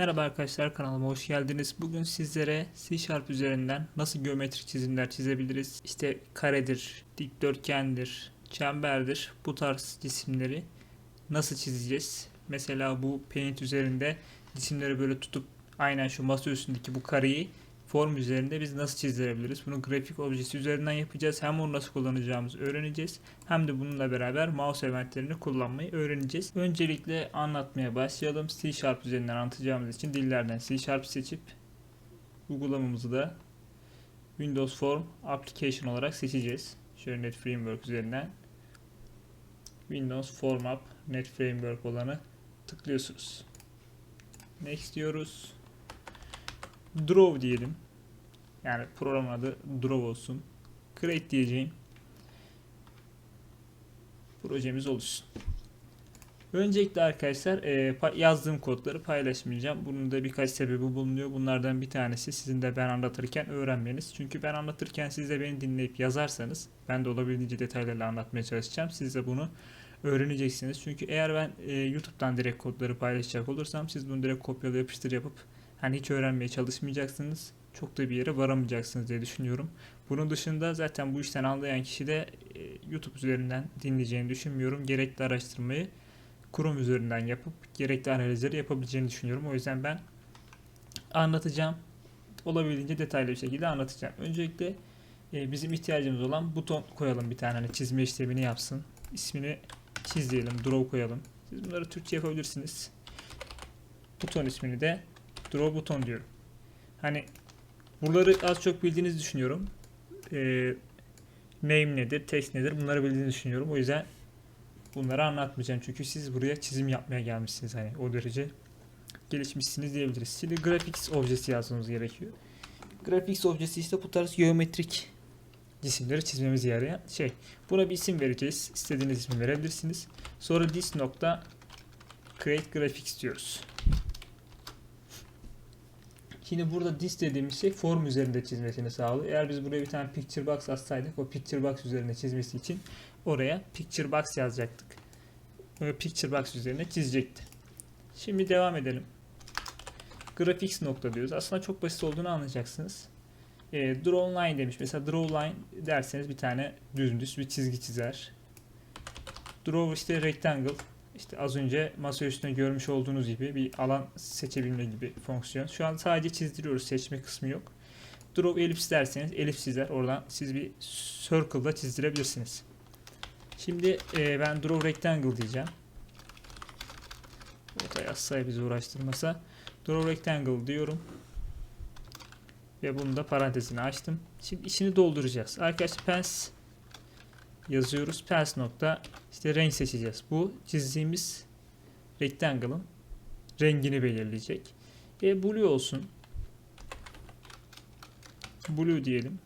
Merhaba arkadaşlar kanalıma hoş geldiniz. Bugün sizlere C Sharp üzerinden nasıl geometrik çizimler çizebiliriz? İşte karedir, dikdörtgendir, çemberdir bu tarz cisimleri nasıl çizeceğiz? Mesela bu Paint üzerinde cisimleri böyle tutup aynen şu masa üstündeki bu kareyi form üzerinde biz nasıl çizdirebiliriz? Bunu grafik objesi üzerinden yapacağız. Hem onu nasıl kullanacağımızı öğreneceğiz. Hem de bununla beraber mouse eventlerini kullanmayı öğreneceğiz. Öncelikle anlatmaya başlayalım. C Sharp üzerinden anlatacağımız için dillerden C Sharp seçip uygulamamızı da Windows Form Application olarak seçeceğiz. Şöyle Net Framework üzerinden Windows Form App Net Framework olanı tıklıyorsunuz. Next diyoruz. Draw diyelim. Yani programın adı Draw olsun. Create diyeceğim. Projemiz oluşsun. Öncelikle arkadaşlar e, yazdığım kodları paylaşmayacağım. Bunun da birkaç sebebi bulunuyor. Bunlardan bir tanesi sizin de ben anlatırken öğrenmeniz. Çünkü ben anlatırken siz de beni dinleyip yazarsanız ben de olabildiğince detaylarla anlatmaya çalışacağım. Siz de bunu öğreneceksiniz. Çünkü eğer ben e, YouTube'dan direkt kodları paylaşacak olursam siz bunu direkt kopyala yapıştır yapıp hani hiç öğrenmeye çalışmayacaksınız. Çok da bir yere varamayacaksınız diye düşünüyorum. Bunun dışında zaten bu işten anlayan kişi de e, YouTube üzerinden dinleyeceğini düşünmüyorum. Gerekli araştırmayı Chrome üzerinden yapıp gerekli analizleri yapabileceğini düşünüyorum. O yüzden ben anlatacağım. Olabildiğince detaylı bir şekilde anlatacağım. Öncelikle e, bizim ihtiyacımız olan buton koyalım bir tane hani çizme işlemini yapsın. İsmini çiz diyelim, draw koyalım. Siz bunları Türkçe yapabilirsiniz. Buton ismini de draw buton diyorum. Hani buraları az çok bildiğinizi düşünüyorum. Ee, name nedir, text nedir bunları bildiğinizi düşünüyorum. O yüzden bunları anlatmayacağım. Çünkü siz buraya çizim yapmaya gelmişsiniz. Hani o derece gelişmişsiniz diyebiliriz. Şimdi graphics objesi yazmamız gerekiyor. Graphics objesi işte bu tarz geometrik cisimleri çizmemize yarayan şey. Buna bir isim vereceğiz. İstediğiniz ismi verebilirsiniz. Sonra this nokta create graphics diyoruz. Şimdi burada this dediğimiz şey form üzerinde çizmesini sağlıyor. Eğer biz buraya bir tane picture box atsaydık o picture box üzerine çizmesi için oraya picture box yazacaktık. O picture box üzerine çizecekti. Şimdi devam edelim. Graphics nokta diyoruz. Aslında çok basit olduğunu anlayacaksınız. E, draw line demiş. Mesela draw line derseniz bir tane düz bir çizgi çizer. Draw işte rectangle. İşte az önce masa üstünde görmüş olduğunuz gibi bir alan seçebilme gibi fonksiyon. Şu an sadece çizdiriyoruz. Seçme kısmı yok. Draw ellipse derseniz ellipse çizer. Oradan siz bir circle'da çizdirebilirsiniz. Şimdi e, ben draw rectangle diyeceğim. Orada yazsaya bizi uğraştırmasa. Draw rectangle diyorum. Ve bunu da parantezini açtım. Şimdi içini dolduracağız. Arkadaşlar pens yazıyoruz. Pens nokta işte renk seçeceğiz. Bu çizdiğimiz rectangle'ın rengini belirleyecek. E blue olsun. Blue diyelim.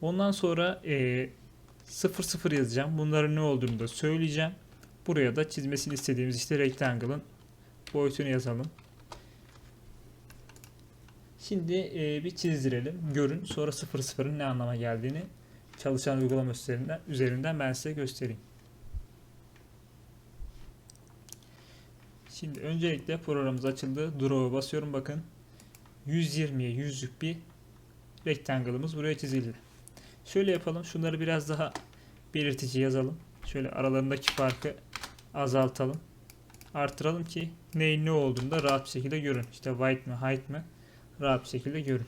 Ondan sonra e, 00 yazacağım. Bunların ne olduğunu da söyleyeceğim. Buraya da çizmesini istediğimiz işte rectangle'ın boyutunu yazalım. Şimdi e, bir çizdirelim. Görün. Sonra 00'ın ne anlama geldiğini çalışan uygulama üzerinden, üzerinden ben size göstereyim. Şimdi öncelikle programımız açıldı. Draw'a basıyorum bakın. 120'ye 100'lük bir rectangle'ımız buraya çizildi. Şöyle yapalım. Şunları biraz daha belirtici yazalım. Şöyle aralarındaki farkı azaltalım. Artıralım ki neyin ne olduğunu da rahat bir şekilde görün. İşte white mi height mi rahat bir şekilde görün.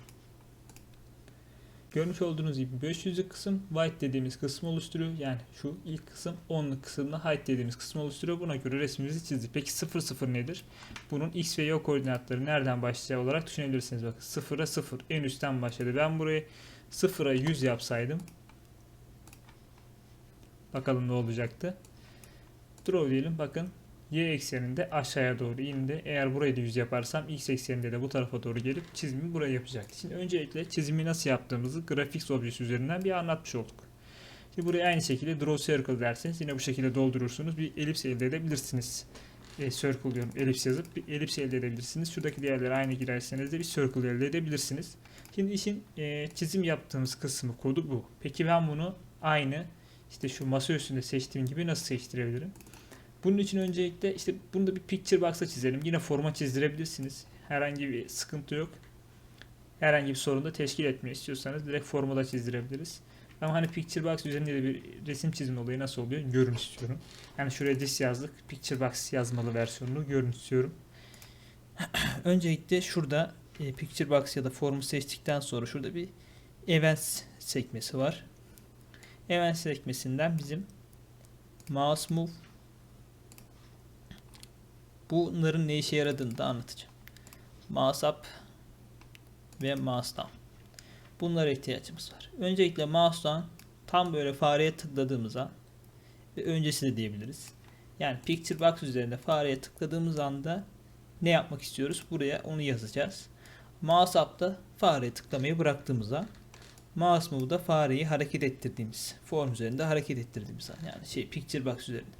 Görmüş olduğunuz gibi 500'lük kısım white dediğimiz kısmı oluşturuyor. Yani şu ilk kısım 10'luk kısımda height dediğimiz kısmı oluşturuyor. Buna göre resmimizi çizdik. Peki 0 0 nedir? Bunun x ve y koordinatları nereden başlayacağı olarak düşünebilirsiniz. Bakın 0'a 0 en üstten başladı. Ben burayı 0'a 100 yapsaydım bakalım ne olacaktı. Draw diyelim. Bakın y ekseninde aşağıya doğru indi. Eğer burayı da 100 yaparsam x ekseninde de bu tarafa doğru gelip çizimi buraya yapacaktı. Şimdi öncelikle çizimi nasıl yaptığımızı graphics objesi üzerinden bir anlatmış olduk. Şimdi buraya aynı şekilde draw circle derseniz yine bu şekilde doldurursunuz. Bir elips elde edebilirsiniz. E, circle diyorum. Elips yazıp bir elips elde edebilirsiniz. Şuradaki değerleri aynı girerseniz de bir circle elde edebilirsiniz. Şimdi işin e, çizim yaptığımız kısmı kodu bu. Peki ben bunu aynı işte şu masa üstünde seçtiğim gibi nasıl seçtirebilirim? Bunun için öncelikle işte bunu da bir picture box'a çizelim. Yine forma çizdirebilirsiniz. Herhangi bir sıkıntı yok. Herhangi bir sorun da teşkil etmiyor istiyorsanız direkt formada çizdirebiliriz. Ama hani picture box üzerinde de bir resim çizme olayı nasıl oluyor görün istiyorum. Yani şuraya this yazdık. Picture box yazmalı versiyonunu görün istiyorum. Öncelikle şurada e, picture box ya da formu seçtikten sonra şurada bir events sekmesi var. Events sekmesinden bizim mouse move bunların ne işe yaradığını da anlatacağım. Mouse ve mouse. Bunlara ihtiyacımız var. Öncelikle mouse'dan tam böyle fareye tıkladığımızda ve öncesi de diyebiliriz. Yani picture box üzerinde fareye tıkladığımız anda ne yapmak istiyoruz? Buraya onu yazacağız. Mouse up'ta fareye tıklamayı bıraktığımızda mouse move'da fareyi hareket ettirdiğimiz form üzerinde hareket ettirdiğimiz an yani şey picture box üzerinde.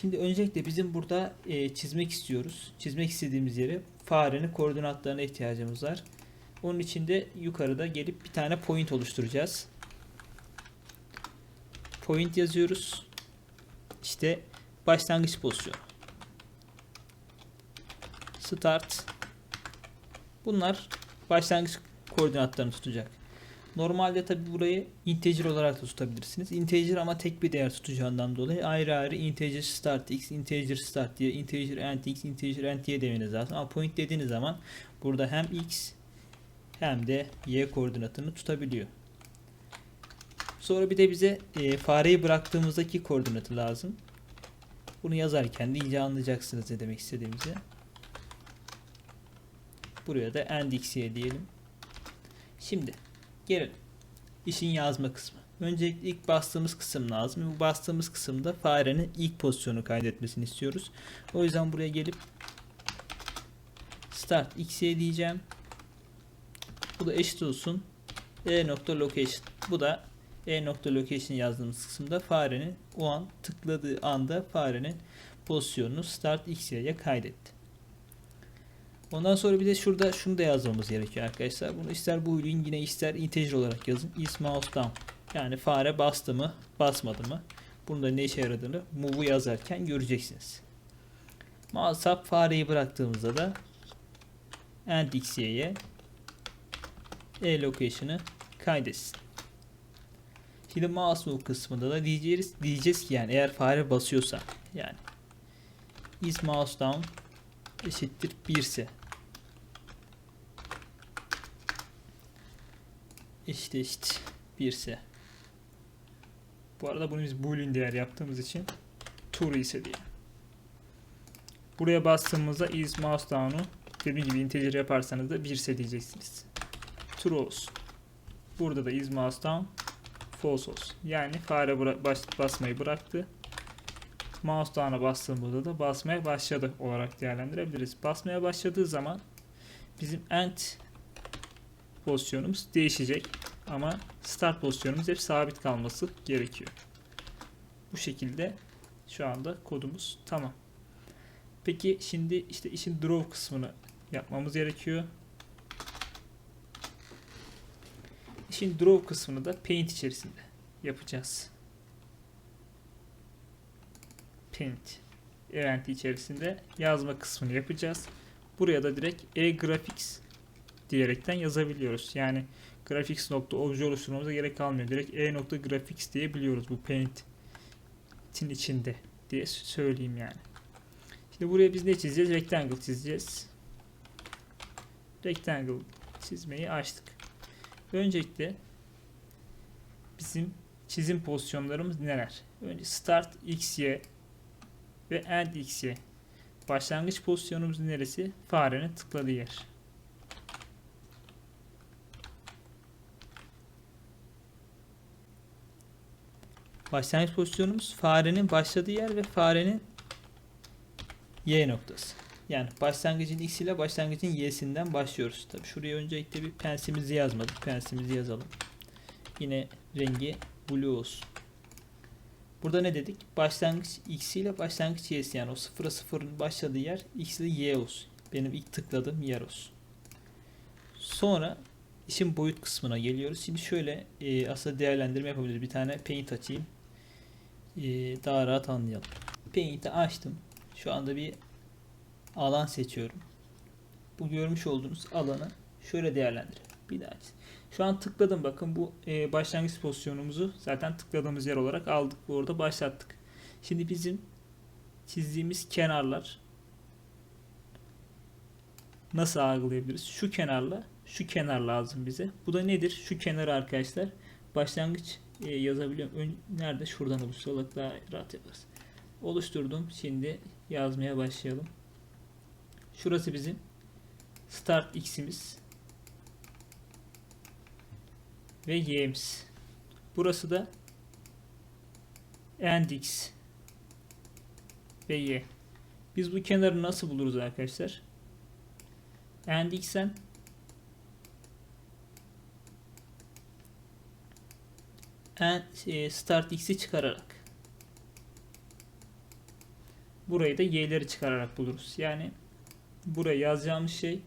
Şimdi öncelikle bizim burada e, çizmek istiyoruz. Çizmek istediğimiz yere farenin koordinatlarına ihtiyacımız var. Onun için de yukarıda gelip bir tane point oluşturacağız. Point yazıyoruz. İşte başlangıç pozisyonu. Start. Bunlar başlangıç koordinatlarını tutacak. Normalde tabi burayı integer olarak da tutabilirsiniz. Integer ama tek bir değer tutacağından dolayı ayrı ayrı integer start x, integer start diye, integer end x, integer end y demeniz lazım. Ama point dediğiniz zaman burada hem x hem de y koordinatını tutabiliyor. Sonra bir de bize e, fareyi bıraktığımızdaki koordinatı lazım. Bunu yazarken de iyice anlayacaksınız ne demek istediğimizi. Buraya da end x'ye diyelim. Şimdi gelelim. İşin yazma kısmı. Öncelikle ilk bastığımız kısım lazım. Bu bastığımız kısımda farenin ilk pozisyonu kaydetmesini istiyoruz. O yüzden buraya gelip start x'ye diyeceğim. Bu da eşit olsun e nokta location. Bu da e nokta location yazdığımız kısımda farenin o an tıkladığı anda farenin pozisyonunu start x'ye kaydetti. Ondan sonra bir de şurada şunu da yazmamız gerekiyor arkadaşlar. Bunu ister boolean yine ister integer olarak yazın. Is mouse down. Yani fare bastı mı basmadı mı? Bunda ne işe yaradığını move'u yazarken göreceksiniz. Mouse up fareyi bıraktığımızda da end x'ye e location'ı kaydetsin. Şimdi mouse move kısmında da diyeceğiz, diyeceğiz ki yani eğer fare basıyorsa yani is mouse down eşittir 1 ise eşit eşit 1 ise bu arada bunu biz boolean değer yaptığımız için true ise diye. Buraya bastığımızda is mouse down'u dediğim gibi integer yaparsanız da 1 ise diyeceksiniz. True olsun. Burada da is mouse down false olsun. Yani fare bıra- bas- basmayı bıraktı. Mouse down'a bastığımızda da basmaya başladı olarak değerlendirebiliriz. Basmaya başladığı zaman bizim end pozisyonumuz değişecek ama start pozisyonumuz hep sabit kalması gerekiyor. Bu şekilde şu anda kodumuz tamam. Peki şimdi işte işin draw kısmını yapmamız gerekiyor. İşin draw kısmını da paint içerisinde yapacağız. Paint event içerisinde yazma kısmını yapacağız. Buraya da direkt e-graphics diyerekten yazabiliyoruz. Yani graphics nokta obje oluşturmamıza gerek kalmıyor. Direkt e nokta graphics diyebiliyoruz bu paint'in içinde diye söyleyeyim yani. Şimdi buraya biz ne çizeceğiz? Rectangle çizeceğiz. Rectangle çizmeyi açtık. Öncelikle bizim çizim pozisyonlarımız neler? Önce start xy ve end xy. Başlangıç pozisyonumuz neresi? Farenin tıkladığı yer. Başlangıç pozisyonumuz farenin başladığı yer ve farenin y noktası. Yani başlangıcın x ile başlangıcın y'sinden başlıyoruz. Tabi şuraya öncelikle bir pensimizi yazmadık. Pensimizi yazalım. Yine rengi blue olsun. Burada ne dedik? Başlangıç x ile başlangıç y'si yani o sıfıra sıfırın başladığı yer x ile y olsun. Benim ilk tıkladığım yer olsun. Sonra işin boyut kısmına geliyoruz. Şimdi şöyle e, aslında değerlendirme yapabiliriz. Bir tane paint açayım. E, daha rahat anlayalım. Paint'i açtım. Şu anda bir alan seçiyorum. Bu görmüş olduğunuz alanı şöyle değerlendirelim. Bir daha. çiz. Şu an tıkladım bakın bu e, başlangıç pozisyonumuzu zaten tıkladığımız yer olarak aldık. Bu orada başlattık. Şimdi bizim çizdiğimiz kenarlar nasıl algılayabiliriz? Şu kenarla şu kenar lazım bize. Bu da nedir? Şu kenarı arkadaşlar başlangıç e, yazabiliyorum. Nerede? Şuradan oluşturarak daha rahat yaparız. Oluşturdum. Şimdi yazmaya başlayalım. Şurası bizim start x'imiz ve y'imiz. Burası da end x ve y. Biz bu kenarı nasıl buluruz arkadaşlar? End x'en en e, start x'i çıkararak burayı da y'leri çıkararak buluruz. Yani buraya yazacağımız şey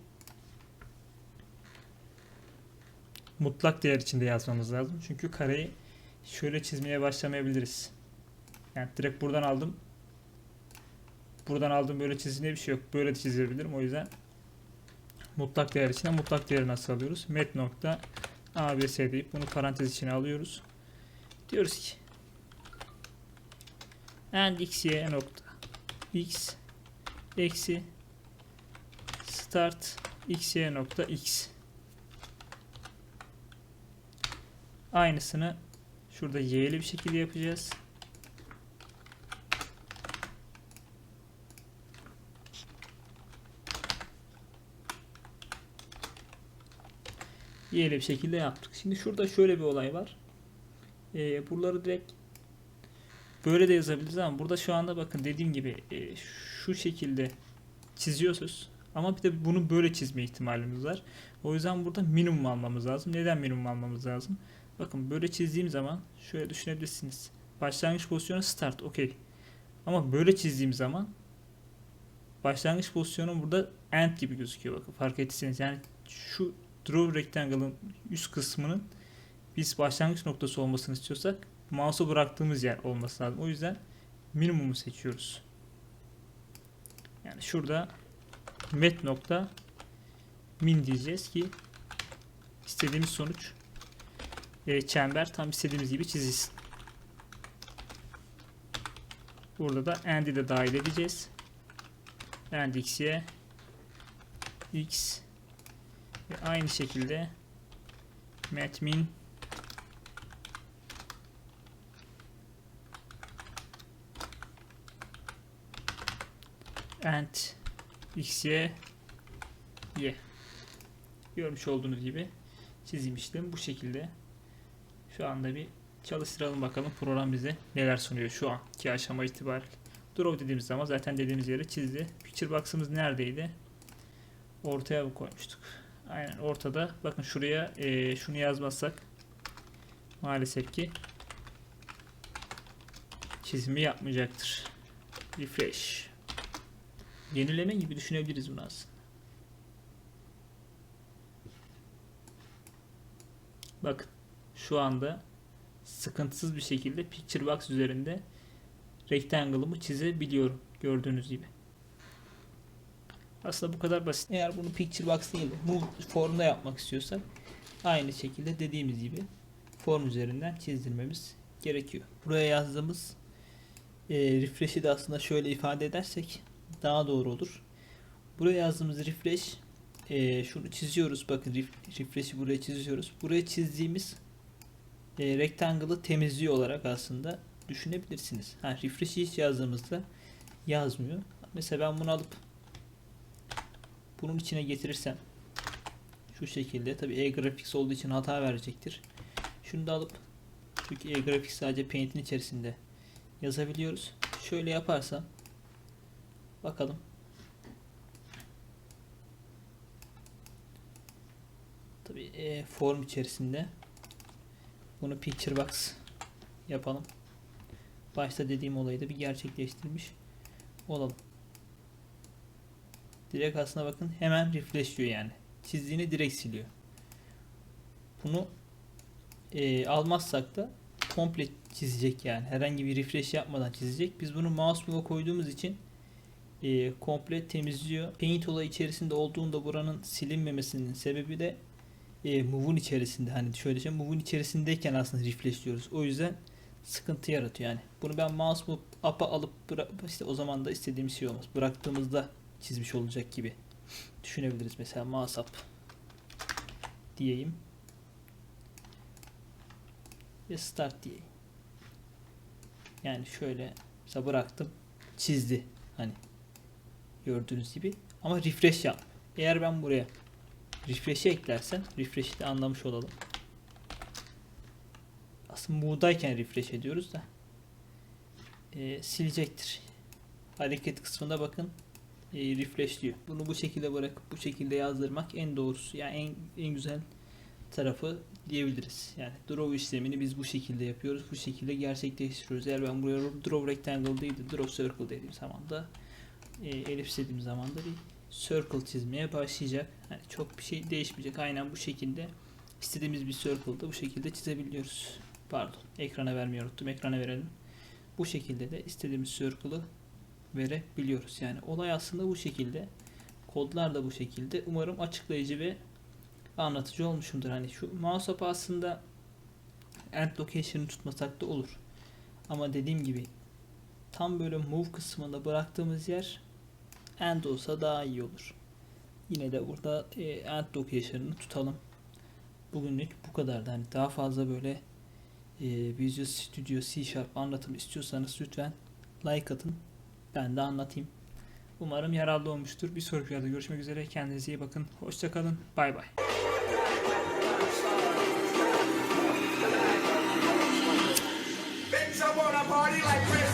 mutlak değer içinde yazmamız lazım. Çünkü kareyi şöyle çizmeye başlamayabiliriz. Yani direkt buradan aldım. Buradan aldım böyle çizdiğinde bir şey yok. Böyle de çizebilirim. O yüzden mutlak değer içine mutlak değeri nasıl alıyoruz? Met nokta abs deyip bunu parantez içine alıyoruz. Diyoruz ki and x y nokta x eksi start x y nokta x aynısını şurada y'li bir şekilde yapacağız. Y'li bir şekilde yaptık. Şimdi şurada şöyle bir olay var. Ee, buraları direkt böyle de yazabiliriz ama burada şu anda bakın dediğim gibi e, şu şekilde çiziyorsunuz. Ama bir de bunu böyle çizme ihtimalimiz var. O yüzden burada minimum almamız lazım. Neden minimum almamız lazım? Bakın böyle çizdiğim zaman şöyle düşünebilirsiniz. Başlangıç pozisyonu start okey. Ama böyle çizdiğim zaman başlangıç pozisyonu burada end gibi gözüküyor bakın fark ettiyseniz. Yani şu draw rectangle'ın üst kısmının biz başlangıç noktası olmasını istiyorsak mouse'u bıraktığımız yer olması lazım. O yüzden minimumu seçiyoruz. Yani şurada met nokta min diyeceğiz ki istediğimiz sonuç e, çember tam istediğimiz gibi çizilsin. Burada da end'i de dahil edeceğiz. End x'ye x ve aynı şekilde met min and x y. Görmüş olduğunuz gibi çizim işlemi bu şekilde. Şu anda bir çalıştıralım bakalım program bize neler sunuyor şu anki aşama itibariyle. Draw dediğimiz zaman zaten dediğimiz yere çizdi. Picture box'ımız neredeydi? Ortaya mı koymuştuk? Aynen ortada. Bakın şuraya e, şunu yazmazsak maalesef ki çizimi yapmayacaktır. Refresh yenileme gibi düşünebiliriz bunu aslında. Bakın şu anda sıkıntısız bir şekilde Picture Box üzerinde rectangle'ımı çizebiliyorum gördüğünüz gibi. Aslında bu kadar basit. Eğer bunu Picture Box değil de formda yapmak istiyorsak aynı şekilde dediğimiz gibi form üzerinden çizdirmemiz gerekiyor. Buraya yazdığımız e, refresh'i de aslında şöyle ifade edersek daha doğru olur. Buraya yazdığımız refresh e, şunu çiziyoruz. Bakın ref, refresh'i buraya çiziyoruz. Buraya çizdiğimiz e, rectangle'ı temizliyor olarak aslında düşünebilirsiniz. Ha, refresh'i hiç yazdığımızda yazmıyor. Mesela ben bunu alıp bunun içine getirirsem şu şekilde tabi e-graphics olduğu için hata verecektir. Şunu da alıp çünkü e-graphics sadece Paint'in içerisinde yazabiliyoruz. Şöyle yaparsam Bakalım. Tabi e, form içerisinde bunu picture box yapalım. Başta dediğim olayı da bir gerçekleştirmiş olalım. Direkt aslına bakın hemen refresh diyor yani. Çizdiğini direkt siliyor. Bunu e, almazsak da komple çizecek yani. Herhangi bir refresh yapmadan çizecek. Biz bunu mouse koyduğumuz için e, komple temizliyor. Paint olayı içerisinde olduğunda buranın silinmemesinin sebebi de e, move'un içerisinde. Hani şöyle şey move'un içerisindeyken aslında refresh. O yüzden sıkıntı yaratıyor yani. Bunu ben mouse move up'a alıp işte o zaman da istediğim şey olmaz. Bıraktığımızda çizmiş olacak gibi düşünebiliriz. Mesela mouse up diyeyim ve start diyeyim. Yani şöyle mesela bıraktım çizdi hani gördüğünüz gibi ama refresh yap. Eğer ben buraya refresh'i eklersem refresh'i de anlamış olalım. Aslında move'dayken refresh ediyoruz da Ee, silecektir. Hareket kısmında bakın e, refresh diyor. Bunu bu şekilde bırakıp bu şekilde yazdırmak en doğrusu yani en, en güzel tarafı diyebiliriz. Yani draw işlemini biz bu şekilde yapıyoruz. Bu şekilde gerçekleştiriyoruz. Eğer ben buraya draw rectangle değil de draw circle dediğim zaman da e, elips dediğim zaman da bir circle çizmeye başlayacak. Yani çok bir şey değişmeyecek. Aynen bu şekilde istediğimiz bir circle'da bu şekilde çizebiliyoruz. Pardon. Ekrana vermeyi unuttum. Ekrana verelim. Bu şekilde de istediğimiz circle'ı verebiliyoruz. Yani olay aslında bu şekilde. Kodlar da bu şekilde. Umarım açıklayıcı ve anlatıcı olmuşumdur. Hani şu mouse aslında end location'ı tutmasak da olur. Ama dediğim gibi tam böyle move kısmında bıraktığımız yer end olsa daha iyi olur. Yine de burada e, end location'ını tutalım. Bugünlük bu kadardı. Hani daha fazla böyle e, Visual Studio C Sharp anlatım istiyorsanız lütfen like atın. Ben de anlatayım. Umarım yararlı olmuştur. Bir sonraki videoda görüşmek üzere. Kendinize iyi bakın. Hoşçakalın. Bay bay. Party like Chris